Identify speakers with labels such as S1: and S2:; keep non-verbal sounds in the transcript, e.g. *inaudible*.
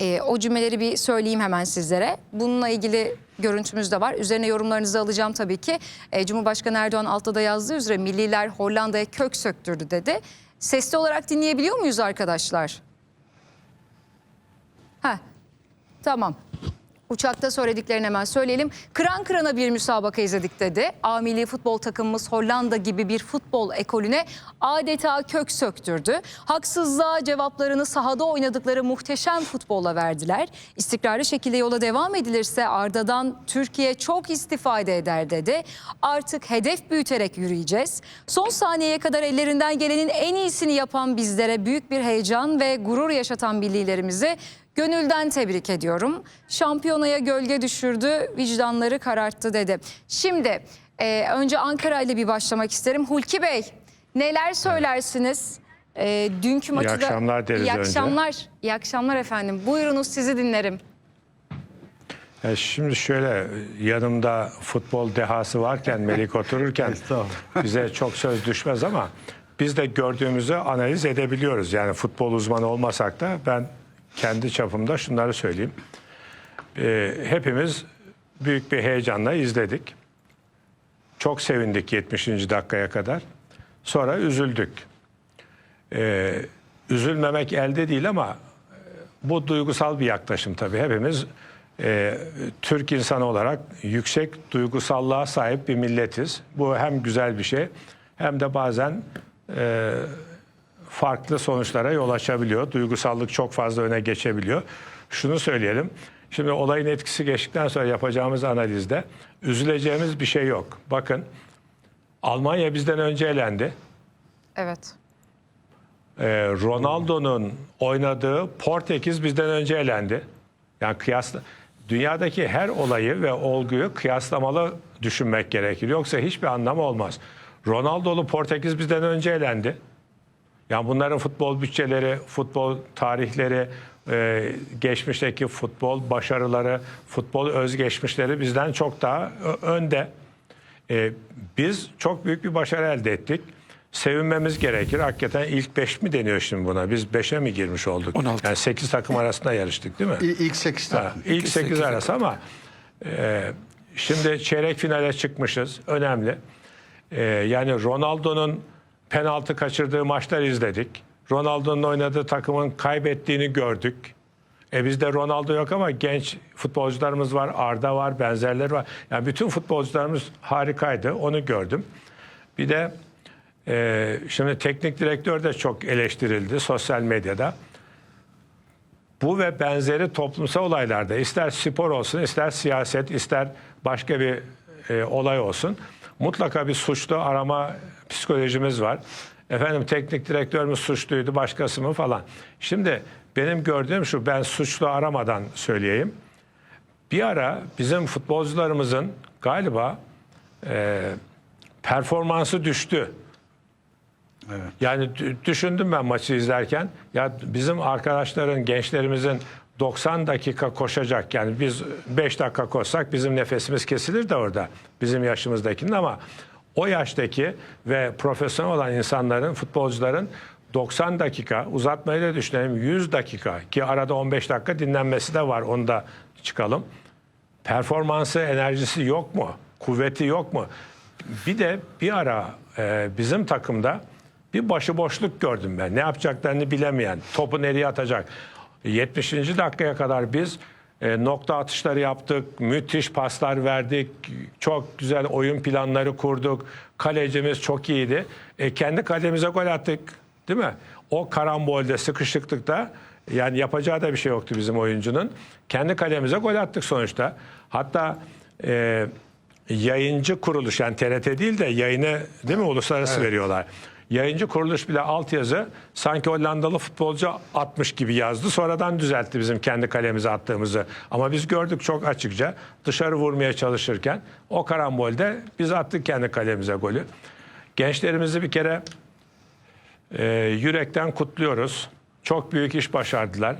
S1: Ee, o cümleleri bir söyleyeyim hemen sizlere. Bununla ilgili görüntümüz de var. Üzerine yorumlarınızı alacağım tabii ki. Ee, Cumhurbaşkanı Erdoğan altta da yazdığı üzere milliler Hollanda'ya kök söktürdü dedi. Sesli olarak dinleyebiliyor muyuz arkadaşlar? Heh, tamam. Uçakta söylediklerini hemen söyleyelim. Kıran kırana bir müsabaka izledik dedi. A milli futbol takımımız Hollanda gibi bir futbol ekolüne adeta kök söktürdü. Haksızlığa cevaplarını sahada oynadıkları muhteşem futbolla verdiler. İstikrarlı şekilde yola devam edilirse Arda'dan Türkiye çok istifade eder dedi. Artık hedef büyüterek yürüyeceğiz. Son saniyeye kadar ellerinden gelenin en iyisini yapan bizlere büyük bir heyecan ve gurur yaşatan millilerimizi Gönülden tebrik ediyorum. Şampiyonaya gölge düşürdü, vicdanları kararttı dedi. Şimdi e, önce Ankara ile bir başlamak isterim. Hulki Bey neler söylersiniz? E, dünkü maçı da...
S2: akşamlar deriz
S1: İyi
S2: önce.
S1: akşamlar. İyi akşamlar efendim. Buyurunuz sizi dinlerim.
S2: Ya şimdi şöyle yanımda futbol dehası varken Melik otururken *laughs* bize çok söz düşmez ama biz de gördüğümüzü analiz edebiliyoruz. Yani futbol uzmanı olmasak da ben kendi çapımda şunları söyleyeyim. Ee, hepimiz büyük bir heyecanla izledik. Çok sevindik 70. dakikaya kadar. Sonra üzüldük. Ee, üzülmemek elde değil ama bu duygusal bir yaklaşım tabii. Hepimiz e, Türk insanı olarak yüksek duygusallığa sahip bir milletiz. Bu hem güzel bir şey hem de bazen e, farklı sonuçlara yol açabiliyor. Duygusallık çok fazla öne geçebiliyor. Şunu söyleyelim. Şimdi olayın etkisi geçtikten sonra yapacağımız analizde üzüleceğimiz bir şey yok. Bakın Almanya bizden önce elendi.
S1: Evet.
S2: Ee, Ronaldo'nun oynadığı Portekiz bizden önce elendi. Yani kıyasla dünyadaki her olayı ve olguyu kıyaslamalı düşünmek gerekir. Yoksa hiçbir anlamı olmaz. Ronaldo'lu Portekiz bizden önce elendi. Yani bunların futbol bütçeleri, futbol tarihleri, e, geçmişteki futbol başarıları, futbol özgeçmişleri bizden çok daha önde. E, biz çok büyük bir başarı elde ettik. Sevinmemiz gerekir. Hakikaten ilk 5 mi deniyor şimdi buna? Biz 5'e mi girmiş olduk?
S3: 16.
S2: Yani 8 takım arasında yarıştık değil mi?
S3: İ- İlk 8
S2: Ha, ilk 8 arası ama e, şimdi çeyrek finale çıkmışız. Önemli. E, yani Ronaldo'nun penaltı kaçırdığı maçlar izledik. Ronaldo'nun oynadığı takımın kaybettiğini gördük. E bizde Ronaldo yok ama genç futbolcularımız var, Arda var, benzerleri var. Yani bütün futbolcularımız harikaydı, onu gördüm. Bir de e, şimdi teknik direktör de çok eleştirildi sosyal medyada bu ve benzeri toplumsal olaylarda ister spor olsun, ister siyaset, ister başka bir e, olay olsun mutlaka bir suçlu arama psikolojimiz var. Efendim teknik direktör mü suçluydu, başkası mı falan. Şimdi benim gördüğüm şu, ben suçlu aramadan söyleyeyim. Bir ara bizim futbolcularımızın galiba e, performansı düştü. Yani dü- düşündüm ben maçı izlerken ya bizim arkadaşların, gençlerimizin 90 dakika koşacak. Yani biz 5 dakika koşsak bizim nefesimiz kesilir de orada bizim yaşımızdakinin ama o yaştaki ve profesyonel olan insanların, futbolcuların 90 dakika uzatmayı da düşünelim 100 dakika ki arada 15 dakika dinlenmesi de var onu da çıkalım. Performansı, enerjisi yok mu? Kuvveti yok mu? Bir de bir ara e, bizim takımda bir başıboşluk gördüm ben. Ne yapacaklarını bilemeyen, topu nereye atacak. 70. dakikaya kadar biz e, nokta atışları yaptık, müthiş paslar verdik, çok güzel oyun planları kurduk. Kalecimiz çok iyiydi. E, kendi kalemize gol attık, değil mi? O karambolde, sıkışıklıkta yani yapacağı da bir şey yoktu bizim oyuncunun. Kendi kalemize gol attık sonuçta. Hatta e, yayıncı kuruluş yani TRT değil de yayını değil mi uluslararası veriyorlar. Yayıncı kuruluş bile altyazı sanki Hollandalı futbolcu atmış gibi yazdı. Sonradan düzeltti bizim kendi kalemize attığımızı. Ama biz gördük çok açıkça dışarı vurmaya çalışırken o karambolde biz attık kendi kalemize golü. Gençlerimizi bir kere e, yürekten kutluyoruz. Çok büyük iş başardılar.